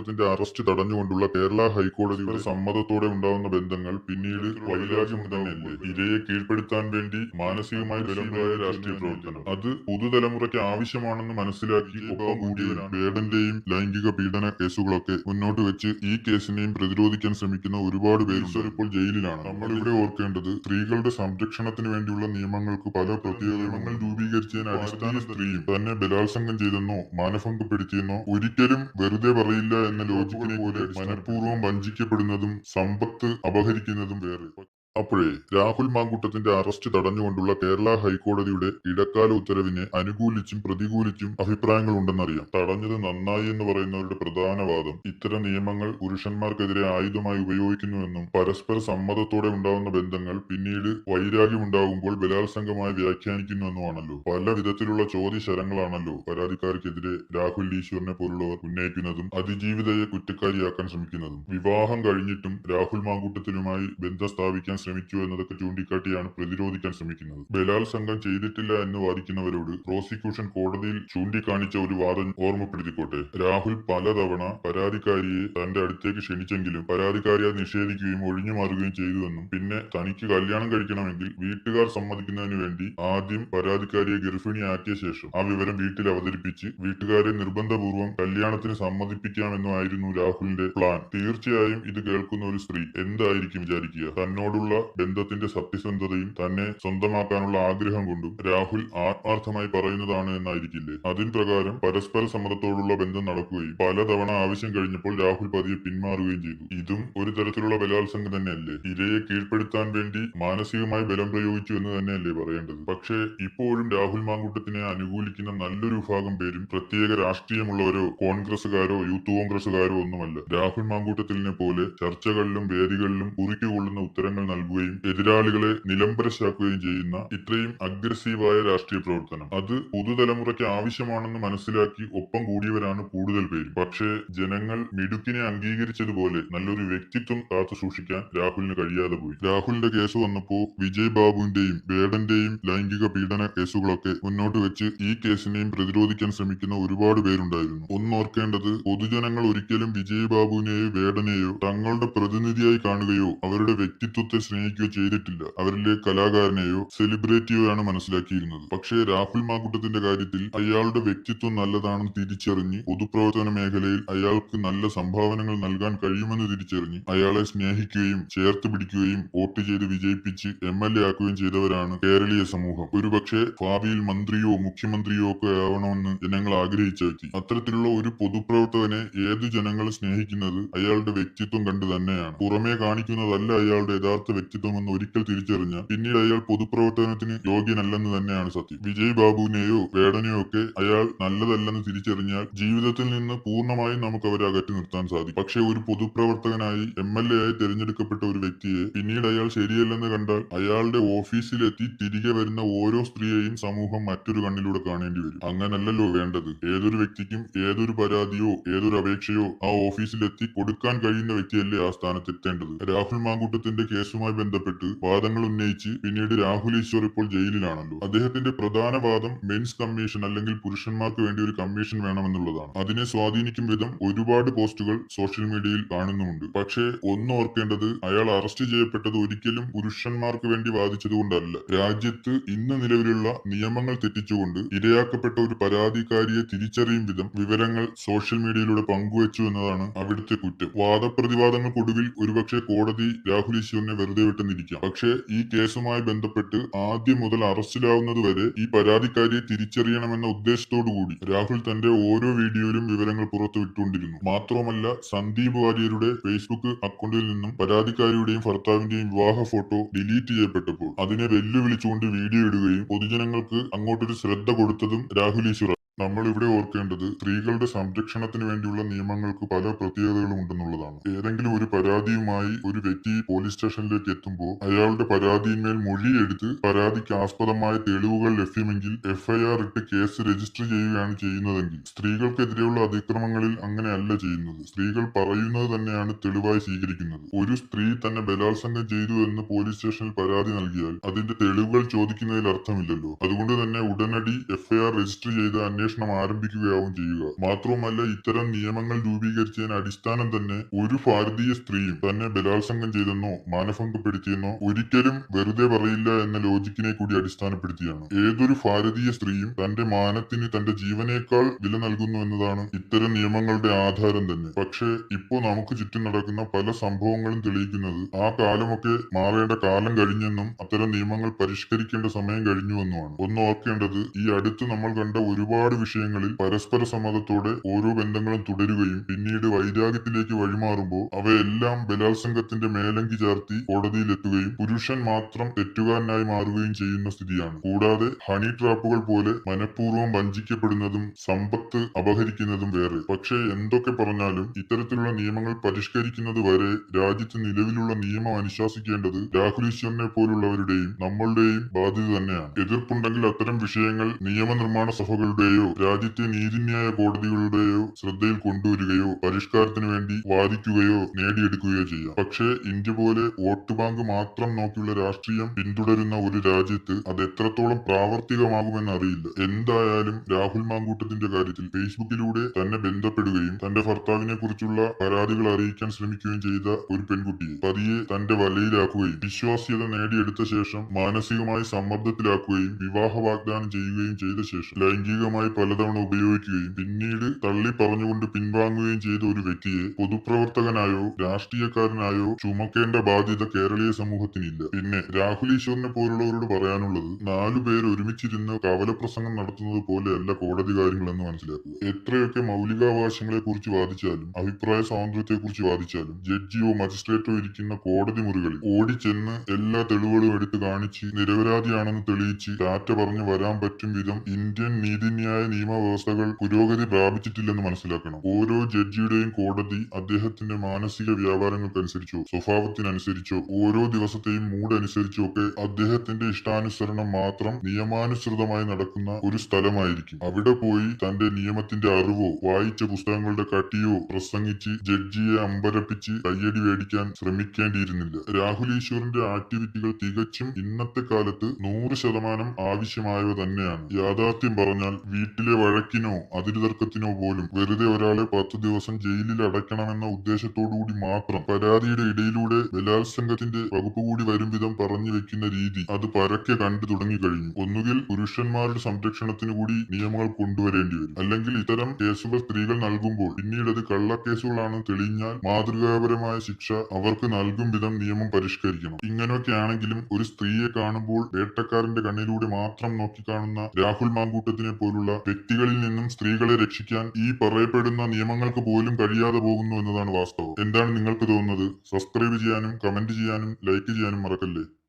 മാങ്കൂട്ടത്തിന്റെ arrest തടഞ്ഞുകൊണ്ടുള്ള കേരള ഹൈക്കോടതിയുടെ സമ്മതത്തോടെ ഉണ്ടാകുന്ന ബന്ധങ്ങൾ പിന്നീട് വൈരാഗ്യം തന്നെയല്ലേ? ഇരയെ കീഴ്പ്പെടുത്താൻ വേണ്ടി മാനസികമായി ബലമായ രാഷ്ട്രീയ പ്രവർത്തനം. അത് പുതുതലമുറയ്ക്ക് ആവശ്യമാണെന്ന് മനസ്സിലാക്കി ഒപ്പം കൂടിയവരാണ് വേടന്റെയും ലൈംഗിക പീഡന കേസുകളൊക്കെ മുന്നോട്ട് വെച്ച് ഈ കേസിനെയും പ്രതിരോധിക്കാൻ ശ്രമിക്കുന്ന ഒരുപാട് പേര് ഇപ്പോൾ ജയിലിലാണ്. നമ്മളിവിടെ ഓർക്കേണ്ടത് സ്ത്രീകളുടെ സംരക്ഷണത്തിന് വേണ്ടിയുള്ള നിയമങ്ങൾക്ക് പല പ്രത്യേക നിയമങ്ങൾ രൂപീകരിച്ചതിന് അടിസ്ഥാന സ്ത്രീയും തന്നെ ബലാത്സംഗം ചെയ്തെന്നോ മാനഭംഗപ്പെടുത്തിയെന്നോ ഒരിക്കലും വെറുതെ പറയില്ല എന്ന ലോജിക്കിനെ പോലെ മനഃപൂർവം വഞ്ചിക്കപ്പെടുന്നതും സമ്പത്ത് അപഹരിക്കുന്നതും വേറെ. അപ്പോഴേ രാഹുൽ മാങ്കൂട്ടത്തിന്റെ അറസ്റ്റ് തടഞ്ഞുകൊണ്ടുള്ള കേരള ഹൈക്കോടതിയുടെ ഇടക്കാല ഉത്തരവിനെ അനുകൂലിച്ചും പ്രതികൂലിച്ചും അഭിപ്രായങ്ങൾ ഉണ്ടെന്നറിയാം തടഞ്ഞത് നന്നായി എന്ന് പറയുന്നവരുടെ പ്രധാന വാദം ഇത്തരം നിയമങ്ങൾ പുരുഷന്മാർക്കെതിരെ ആയുധമായി ഉപയോഗിക്കുന്നുവെന്നും പരസ്പര സമ്മതത്തോടെ ഉണ്ടാവുന്ന ബന്ധങ്ങൾ പിന്നീട് വൈരാഗ്യമുണ്ടാകുമ്പോൾ ബലാത്സംഗമായി വ്യാഖ്യാനിക്കുന്നുവെന്നുമാണല്ലോ. പല വിധത്തിലുള്ള ചോദ്യശരങ്ങളാണല്ലോ പരാതിക്കാർക്കെതിരെ രാഹുൽ ഈശ്വറിനെ പോലുള്ളവർ ഉന്നയിക്കുന്നതും അതിജീവിതയെ കുറ്റക്കാരിയാക്കാൻ ശ്രമിക്കുന്നതും. വിവാഹം കഴിഞ്ഞിട്ടും രാഹുൽ മാങ്കൂട്ടത്തിനുമായി ബന്ധം സ്ഥാപിക്കാൻ ശ്രമിച്ചു എന്നതൊക്കെ ചൂണ്ടിക്കാട്ടിയാണ് പ്രതിരോധിക്കാൻ ശ്രമിക്കുന്നത്. ബലാത്സംഗം ചെയ്തിട്ടില്ല എന്ന് വാദിക്കുന്നവരോട് പ്രോസിക്യൂഷൻ കോടതിയിൽ ചൂണ്ടിക്കാണിച്ച ഒരു വാദം ഓർമ്മപ്പെടുത്തിക്കോട്ടെ. രാഹുൽ പലതവണ പരാതിക്കാരിയെ തന്റെ അടുത്തേക്ക് ക്ഷണിച്ചെങ്കിലും പരാതിക്കാരിയെ നിഷേധിക്കുകയും ഒഴിഞ്ഞു മാറുകയും ചെയ്തുവെന്നും പിന്നെ തനിക്ക് കല്യാണം കഴിക്കണമെങ്കിൽ വീട്ടുകാർ സമ്മതിക്കുന്നതിന് വേണ്ടി ആദ്യം പരാതിക്കാരിയെ ഗർഭിണിയാക്കിയ ശേഷം ആ വിവരം വീട്ടിൽ അവതരിപ്പിച്ച് വീട്ടുകാരെ നിർബന്ധപൂർവം കല്യാണത്തിന് സമ്മതിപ്പിക്കാമെന്നുമായിരുന്നു രാഹുലിന്റെ പ്ലാൻ. തീർച്ചയായും ഇത് കേൾക്കുന്ന ഒരു സ്ത്രീ എന്തായിരിക്കും വിചാരിക്കുക? തന്നോടുള്ള ബന്ധത്തിന്റെ സത്യസന്ധതയും തന്നെ സ്വന്തമാക്കാനുള്ള ആഗ്രഹം കൊണ്ടും രാഹുൽ ആത്മാർത്ഥമായി പറയുന്നതാണ് എന്നായിരിക്കില്ലേ? അതിൻ പ്രകാരം പരസ്പര സമ്മതത്തോടുള്ള ബന്ധം നടക്കുകയും പലതവണ ആവശ്യം കഴിഞ്ഞപ്പോൾ രാഹുൽ പതിയെ പിന്മാറുകയും ചെയ്തു. ഇതും ഒരു തരത്തിലുള്ള ബലാത്സംഗം തന്നെയല്ലേ? ഇരയെ കീഴ്പ്പെടുത്താൻ വേണ്ടി മാനസികമായി ബലം പ്രയോഗിച്ചു എന്ന് തന്നെയല്ലേ പറയേണ്ടത്? പക്ഷേ ഇപ്പോഴും രാഹുൽ മാങ്കൂട്ടത്തിനെ അനുകൂലിക്കുന്ന നല്ലൊരു വിഭാഗം പേരും പ്രത്യേക രാഷ്ട്രീയമുള്ളവരോ കോൺഗ്രസുകാരോ യൂത്ത് കോൺഗ്രസുകാരോ ഒന്നുമല്ല. രാഹുൽ മാങ്കൂട്ടത്തിലിനെ പോലെ ചർച്ചകളിലും വേദികളിലും കുറിക്കുകൊള്ളുന്ന ഉത്തരങ്ങൾ നൽകുകയും എതിരാളികളെ നിലംപരശാക്കുകയും ചെയ്യുന്ന ഇത്രയും അഗ്രസീവായ രാഷ്ട്രീയ പ്രവർത്തനം. അത് പുതുതലമുറയ്ക്ക് ആവശ്യമാണെന്ന് മനസ്സിലാക്കി ഒപ്പം കൂടിയവരാണ് കൂടുതൽ പേരും. പക്ഷേ ജനങ്ങൾ മിടുക്കിനെ അംഗീകരിച്ചതുപോലെ നല്ലൊരു വ്യക്തിത്വം കാത്തു സൂക്ഷിക്കാൻ രാഹുലിന് കഴിയാതെ പോയി. രാഹുലിന്റെ കേസ് വന്നപ്പോ വിജയ് ബാബുവിന്റെയും വേടന്റെയും ലൈംഗിക പീഡന കേസുകളൊക്കെ മുന്നോട്ട് വെച്ച് ഈ കേസിനെയും പ്രതിരോധിക്കാൻ ശ്രമിക്കുന്ന ഒരുപാട് പേരുണ്ടായിരുന്നു. ഒന്നോർക്കേണ്ടത് പൊതുജനങ്ങൾ ഒരിക്കലും വിജയ് ബാബുവിനെയോ വേടനെയോ തങ്ങളുടെ പ്രതിനിധിയായി കാണുകയോ അവരുടെ വ്യക്തിത്വത്തെ സ്നേഹിക്കുകയോ ചെയ്തിട്ടില്ല. അവരിലെ കലാകാരനെയോ സെലിബ്രിറ്റിയോ ആണ് മനസ്സിലാക്കിയിരുന്നത്. പക്ഷേ രാഹുൽ മാക്കുട്ടത്തിന്റെ കാര്യത്തിൽ അയാളുടെ വ്യക്തിത്വം നല്ലതാണെന്ന് തിരിച്ചറിഞ്ഞ് പൊതുപ്രവർത്തന മേഖലയിൽ അയാൾക്ക് നല്ല സംഭാവനകൾ നൽകാൻ കഴിയുമെന്ന് തിരിച്ചറിഞ്ഞ് അയാളെ സ്നേഹിക്കുകയും ചേർത്ത് പിടിക്കുകയും വോട്ട് ചെയ്ത് വിജയിപ്പിച്ച് എം എൽ എ ആക്കുകയും ചെയ്തവരാണ് കേരളീയ സമൂഹം. ഒരുപക്ഷെ ഭാവിയിൽ മന്ത്രിയോ മുഖ്യമന്ത്രിയോ ഒക്കെ ആവണമെന്ന് ജനങ്ങൾ ആഗ്രഹിച്ച വ്യക്തി അത്തരത്തിലുള്ള ഒരു പൊതുപ്രവർത്തകനെ ഏത് ജനങ്ങൾ സ്നേഹിക്കുന്നത് അയാളുടെ വ്യക്തിത്വം കണ്ടു തന്നെയാണ്. പുറമേ കാണിക്കുന്നതല്ല അയാളുടെ യഥാർത്ഥ വ്യക്തിത്വം എന്ന് ഒരിക്കൽ തിരിച്ചറിഞ്ഞ പിന്നീട് അയാൾ പൊതുപ്രവർത്തനത്തിന് യോഗ്യനല്ലെന്ന് തന്നെയാണ് സത്യം. വിജയ് ബാബുവിനെയോ വേടനെയോ ഒക്കെ അയാൾ നല്ലതല്ലെന്ന് തിരിച്ചറിഞ്ഞാൽ ജീവിതത്തിൽ നിന്ന് പൂർണമായും നമുക്ക് അവരെ അകറ്റി നിർത്താൻ സാധിക്കും. പക്ഷേ ഒരു പൊതുപ്രവർത്തകനായി എം എൽ എ ആയി തിരഞ്ഞെടുക്കപ്പെട്ട ഒരു വ്യക്തിയെ പിന്നീട് അയാൾ ശരിയല്ലെന്ന് കണ്ടാൽ അയാളുടെ ഓഫീസിലെത്തി തിരികെ വരുന്ന ഓരോ സ്ത്രീയെയും സമൂഹം മറ്റൊരു കണ്ണിലൂടെ കാണേണ്ടി വരും. അങ്ങനല്ലല്ലോ വേണ്ടത്. ഏതൊരു വ്യക്തിക്കും ഏതൊരു പരാതിയോ ഏതൊരു അപേക്ഷയോ ആ ഓഫീസിലെത്തി കൊടുക്കാൻ കഴിയുന്ന വ്യക്തിയല്ലേ ആ സ്ഥാനത്ത് എത്തേണ്ടത് രാഹുൽ മാങ്കൂട്ടത്തിന്റെ കേസുമായി ബന്ധപ്പെട്ട് വാദങ്ങൾ ഉന്നയിച്ച് പിന്നീട് രാഹുൽ ഈശ്വർ ഇപ്പോൾ ജയിലിലാണല്ലോ. അദ്ദേഹത്തിന്റെ പ്രധാന വാദം മെൻസ് കമ്മീഷൻ അല്ലെങ്കിൽ പുരുഷന്മാർക്ക് വേണ്ടി ഒരു കമ്മീഷൻ വേണമെന്നുള്ളതാണ്. അതിനെ സ്വാധീനിക്കും വിധം ഒരുപാട് പോസ്റ്റുകൾ സോഷ്യൽ മീഡിയയിൽ കാണുന്നുമുണ്ട്. പക്ഷേ ഒന്ന് ഓർക്കേണ്ടത് അയാൾ അറസ്റ്റ് ചെയ്യപ്പെട്ടത് ഒരിക്കലും പുരുഷന്മാർക്ക് വേണ്ടി വാദിച്ചതുകൊണ്ടല്ല. രാജ്യത്ത് ഇന്ന് നിലവിലുള്ള നിയമങ്ങൾ തെറ്റിച്ചുകൊണ്ട് ഇരയാക്കപ്പെട്ട ഒരു പരാതിക്കാരിയെ തിരിച്ചറിയും വിധം വിവരങ്ങൾ സോഷ്യൽ മീഡിയയിലൂടെ പങ്കുവച്ചു എന്നതാണ് അവിടുത്തെ കുറ്റം. വാദപ്രതിവാദങ്ങൾക്കൊടുവിൽ ഒരുപക്ഷെ കോടതി രാഹുൽ ഈശ്വറിനെ വെറുതെ വിട്ടെന്നിരിക്കാം പക്ഷേ ഈ കേസുമായി ബന്ധപ്പെട്ട് ആദ്യം മുതൽ അറസ്റ്റിലാവുന്നത് വരെ ഈ പരാതിക്കാരിയെ തിരിച്ചറിയണമെന്ന ഉദ്ദേശത്തോടു കൂടി രാഹുൽ തന്റെ ഓരോ വീഡിയോയിലും വിവരങ്ങൾ പുറത്തുവിട്ടുകൊണ്ടിരുന്നു. മാത്രമല്ല സന്ദീപ് വാര്യരുടെ ഫേസ്ബുക്ക് അക്കൗണ്ടിൽ നിന്നും പരാതിക്കാരിയുടെയും ഭർത്താവിന്റെയും വിവാഹ ഫോട്ടോ ഡിലീറ്റ് ചെയ്യപ്പെട്ടപ്പോൾ അതിനെ വെല്ലുവിളിച്ചുകൊണ്ട് വീഡിയോ ഇടുകയും പൊതുജനങ്ങൾക്ക് അങ്ങോട്ടൊരു ശ്രദ്ധ കൊടുത്തതും രാഹുൽ ഈശ്വർ നമ്മൾ ഇവിടെ ഓർക്കേണ്ടത് സ്ത്രീകളുടെ സംരക്ഷണത്തിന് വേണ്ടിയുള്ള നിയമങ്ങൾക്ക് പല പ്രത്യേകതകളും ഉണ്ടെന്നുള്ളതാണ്. ഏതെങ്കിലും ഒരു പരാതിയുമായി ഒരു വ്യക്തി പോലീസ് സ്റ്റേഷനിലേക്ക് എത്തുമ്പോൾ അയാളുടെ പരാതിയിന്മേൽ മൊഴിയെടുത്ത് പരാതിക്ക് ആസ്പദമായ തെളിവുകൾ ലഭ്യമെങ്കിൽ എഫ്ഐആർ ഇട്ട് കേസ് രജിസ്റ്റർ ചെയ്യുകയാണ് ചെയ്യുന്നതെങ്കിൽ സ്ത്രീകൾക്കെതിരെയുള്ള അതിക്രമങ്ങളിൽ അങ്ങനെയല്ല ചെയ്യുന്നത്. സ്ത്രീകൾ പറയുന്നത് തന്നെയാണ് തെളിവായി സ്വീകരിക്കുന്നത്. ഒരു സ്ത്രീ തന്നെ ബലാത്സംഗം ചെയ്തു എന്ന് പോലീസ് സ്റ്റേഷനിൽ പരാതി നൽകിയാൽ അതിന്റെ തെളിവുകൾ ചോദിക്കുന്നതിൽ അർത്ഥമില്ലല്ലോ. അതുകൊണ്ട് തന്നെ ഉടനടി എഫ്ഐആർ രജിസ്റ്റർ ചെയ്ത് അന്വേഷണം അന്വേഷണം ആരംഭിക്കുകയാവും ചെയ്യുക. മാത്രവുമല്ല ഇത്തരം നിയമങ്ങൾ രൂപീകരിച്ചതിന് അടിസ്ഥാനം തന്നെ ഒരു ഭാരതീയ സ്ത്രീയും തന്നെ ബലാത്സംഗം ചെയ്തെന്നോ മാനഭംഗപ്പെടുത്തിയെന്നോ ഒരിക്കലും വെറുതെ പറയില്ല എന്ന ലോജിക്കിനെ കൂടി അടിസ്ഥാനപ്പെടുത്തിയാണ്. ഏതൊരു ഭാരതീയ സ്ത്രീയും തന്റെ മാനത്തിന് തന്റെ ജീവനേക്കാൾ വില നൽകുന്നു എന്നതാണ് ഇത്തരം നിയമങ്ങളുടെ ആധാരം തന്നെ. പക്ഷേ ഇപ്പോ നമുക്ക് ചുറ്റും നടക്കുന്ന പല സംഭവങ്ങളും തെളിയിക്കുന്നത് ആ കാലമൊക്കെ മാറേണ്ട കാലം കഴിഞ്ഞെന്നും അത്തരം നിയമങ്ങൾ പരിഷ്കരിക്കേണ്ട സമയം കഴിഞ്ഞുവെന്നുമാണ്. ഒന്ന് ഓർക്കേണ്ടത് ഈ അടുത്ത് നമ്മൾ കണ്ട ഒരുപാട് വിഷയങ്ങളിൽ പരസ്പര സമ്മതത്തോടെ ഓരോ ബന്ധങ്ങളും തുടരുകയും പിന്നീട് വൈരാഗ്യത്തിലേക്ക് വഴിമാറുമ്പോൾ അവയെല്ലാം ബലാത്സംഗത്തിന്റെ മേലങ്കി ചാർത്തി കോടതിയിലെത്തുകയും പുരുഷൻ മാത്രം തെറ്റുകാരനായി മാറുകയും ചെയ്യുന്ന സ്ഥിതിയാണ്. കൂടാതെ ഹണി ട്രാപ്പുകൾ പോലെ മനഃപൂർവം വഞ്ചിക്കപ്പെടുന്നതും സമ്പത്ത് അപഹരിക്കുന്നതും വേറെ. പക്ഷേ എന്തൊക്കെ പറഞ്ഞാലും ഇത്തരത്തിലുള്ള നിയമങ്ങൾ പരിഷ്കരിക്കുന്നത് വരെ രാജ്യത്ത് നിലവിലുള്ള നിയമം അനുശാസിക്കേണ്ടത് രാഹുൽ ഈശ്വറിനെ പോലുള്ളവരുടെയും നമ്മളുടെയും ബാധ്യത തന്നെയാണ്. എതിർപ്പുണ്ടെങ്കിൽ അത്തരം വിഷയങ്ങൾ നിയമനിർമ്മാണ സഭകളുടെയോ രാജ്യത്തെ നീതിന്യായ കോടതികളുടെയോ ശ്രദ്ധയിൽ കൊണ്ടുവരികയോ പരിഷ്കാരത്തിന് വേണ്ടി വാദിക്കുകയോ നേടിയെടുക്കുകയോ ചെയ്യാം. പക്ഷേ ഇന്ത്യ പോലെ വോട്ട് ബാങ്ക് മാത്രം നോക്കിയുള്ള രാഷ്ട്രീയം പിന്തുടരുന്ന ഒരു രാജ്യത്ത് അത് എത്രത്തോളം പ്രാവർത്തികമാകുമെന്ന് അറിയില്ല. എന്തായാലും രാഹുൽ മാങ്കൂട്ടത്തിന്റെ കാര്യത്തിൽ ഫേസ്ബുക്കിലൂടെ തന്നെ ബന്ധപ്പെടുകയും തന്റെ ഭർത്താവിനെ കുറിച്ചുള്ള പരാതികൾ അറിയിക്കാൻ ശ്രമിക്കുകയും ചെയ്ത ഒരു പെൺകുട്ടിയെ പതിയെ തന്റെ വലയിലാക്കുകയും വിശ്വാസ്യത നേടിയെടുത്ത ശേഷം മാനസികമായി സമ്മർദ്ദത്തിലാക്കുകയും വിവാഹ വാഗ്ദാനം ചെയ്യുകയും ചെയ്ത ശേഷം ലൈംഗികമായി പലതവണ ഉപയോഗിക്കുകയും പിന്നീട് തള്ളി പറഞ്ഞുകൊണ്ട് പിൻവാങ്ങുകയും ചെയ്ത ഒരു വ്യക്തിയെ പൊതുപ്രവർത്തകനായോ രാഷ്ട്രീയക്കാരനായോ ചുമക്കേണ്ട ബാധ്യത കേരളീയ സമൂഹത്തിനില്ല. പിന്നെ രാഹുൽ ഈശ്വറിനെ പോലുള്ളവരോട് പറയാനുള്ളത് നാലു പേർ ഒരുമിച്ചിരുന്ന് കവലപ്രസംഗം നടത്തുന്നത് പോലെയല്ല കോടതി കാര്യങ്ങളെന്ന് മനസ്സിലാക്കുക. എത്രയൊക്കെ മൗലികാവകാശങ്ങളെ കുറിച്ച് വാദിച്ചാലും അഭിപ്രായ സ്വാതന്ത്ര്യത്തെ കുറിച്ച് വാദിച്ചാലും ജഡ്ജിയോ മജിസ്ട്രേറ്റോ ഇരിക്കുന്ന കോടതി മുറികളിൽ ഓടിച്ചെന്ന് എല്ലാ തെളിവുകളും എടുത്ത് കാണിച്ച് നിരപരാധിയാണെന്ന് തെളിയിച്ച് ടാറ്റ പറഞ്ഞു വരാൻ പറ്റും വിധം ഇന്ത്യൻ നീതിന്യായ നിയമവ്യവസ്ഥകൾ പുരോഗതി പ്രാപിച്ചിട്ടില്ലെന്ന് മനസ്സിലാക്കണം. ഓരോ ജഡ്ജിയുടെയും കോടതി അദ്ദേഹത്തിന്റെ മാനസിക വ്യാപാരങ്ങൾക്കനുസരിച്ചോ സ്വഭാവത്തിനനുസരിച്ചോ ഓരോ ദിവസത്തെയും മൂഡ് ഒക്കെ അദ്ദേഹത്തിന്റെ ഇഷ്ടാനുസരണം മാത്രം നിയമാനുസൃതമായി നടക്കുന്ന ഒരു സ്ഥലമായിരിക്കും. അവിടെ പോയി തന്റെ നിയമത്തിന്റെ അറിവോ വായിച്ച പുസ്തകങ്ങളുടെ കട്ടിയോ പ്രസംഗിച്ച് ജഡ്ജിയെ അമ്പരപ്പിച്ച് കയ്യടി മേടിക്കാൻ ശ്രമിക്കേണ്ടിയിരുന്നില്ല. രാഹുൽ ഈശ്വറിന്റെ ആക്ടിവിറ്റികൾ തികച്ചും ഇന്നത്തെ കാലത്ത് നൂറ് ശതമാനം ആവശ്യമായവ തന്നെയാണ്. യാഥാർത്ഥ്യം പറഞ്ഞാൽ വീട്ടിലെ വഴക്കിനോ അതിരുതർക്കത്തിനോ പോലും വെറുതെ ഒരാളെ പത്ത് ദിവസം ജയിലിൽ അടയ്ക്കണമെന്ന ഉദ്ദേശത്തോടുകൂടി മാത്രം പരാതിയുടെ ഇടയിലൂടെ ബലാത്സംഗത്തിന്റെ വകുപ്പ് കൂടി വരും വിധം പറഞ്ഞു വെക്കുന്ന രീതി അത് പരക്കെ കണ്ടു തുടങ്ങിക്കഴിഞ്ഞു. ഒന്നുകിൽ പുരുഷന്മാരുടെ സംരക്ഷണത്തിന് കൂടി നിയമങ്ങൾ കൊണ്ടുവരേണ്ടി വരും. അല്ലെങ്കിൽ ഇത്തരം കേസുകൾ സ്ത്രീകൾ നൽകുമ്പോൾ പിന്നീട് അത് കള്ളക്കേസുകളാണ് തെളിഞ്ഞാൽ മാതൃകാപരമായ ശിക്ഷ അവർക്ക് നൽകും വിധം നിയമം പരിഷ്കരിക്കണം. ഇങ്ങനെയൊക്കെ ആണെങ്കിലും ഒരു സ്ത്രീയെ കാണുമ്പോൾ വേട്ടക്കാരന്റെ കണ്ണിലൂടെ മാത്രം നോക്കിക്കാണുന്ന രാഹുൽ മാങ്കൂട്ടത്തിനെ പോലുള്ള വ്യക്തികളിൽ നിന്നും സ്ത്രീകളെ രക്ഷിക്കാൻ ഈ പറയപ്പെടുന്ന നിയമങ്ങൾക്ക് പോലും കഴിയാതെ പോകുന്നു എന്നതാണ് വാസ്തവം. എന്താണ് നിങ്ങൾക്ക് തോന്നുന്നത്? സബ്സ്ക്രൈബ് ചെയ്യാനും കമന്റ് ചെയ്യാനും ലൈക്ക് ചെയ്യാനും മറക്കല്ലേ?